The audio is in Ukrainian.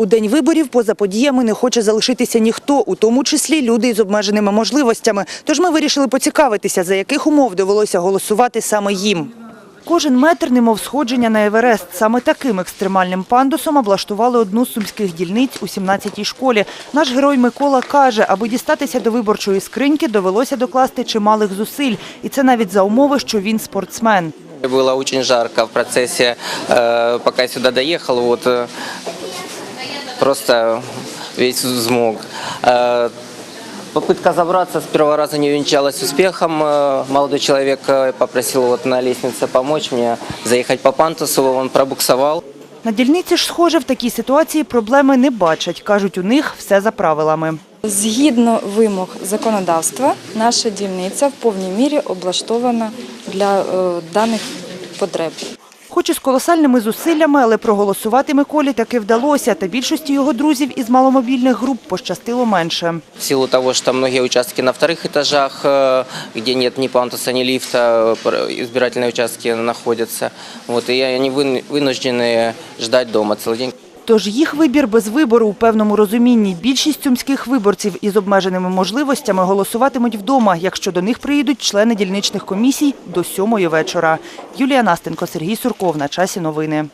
У день виборів поза подіями не хоче залишитися ніхто, у тому числі люди із обмеженими можливостями. Тож ми вирішили поцікавитися, за яких умов довелося голосувати саме їм. Кожен метр немов сходження на Еверест. Саме таким екстремальним пандусом облаштували одну з сумських дільниць у 17-й школі. Наш герой Микола каже, аби дістатися до виборчої скриньки, довелося докласти чималих зусиль. І це навіть за умови, що він спортсмен. Было очень жарко в процессе, э, пока я сюда доехал, вот э, просто весь взмок. Э, Попытка забраться с первого раза не увенчалась успехом. Э, Молодой человек э, попросил вот на лестнице помочь мне заехать по пантусу, он пробуксовал. На дільниці ж, схоже, в такій ситуації проблеми не бачать. Кажуть, у них все за правилами. Згідно вимог законодавства, наша дільниця в повній мірі облаштована для е, даних потреб. Хоч і з колосальними зусиллями, але проголосувати Миколі таки вдалося. Та більшості його друзів із маломобільних груп пощастило менше. В силу того, что многие участки на вторых этажах, э, где нет ни пандуса, ни лифта, э, пр- избирательные участки находятся. Вот, и они вын- вынуждены ждать дома целый день. Тож їх вибір без вибору у певному розумінні. Більшість сумських виборців із обмеженими можливостями голосуватимуть вдома, якщо до них приїдуть члени дільничних комісій до сьомої вечора. Юлія Настенко, Сергій Сурков. На часі новини.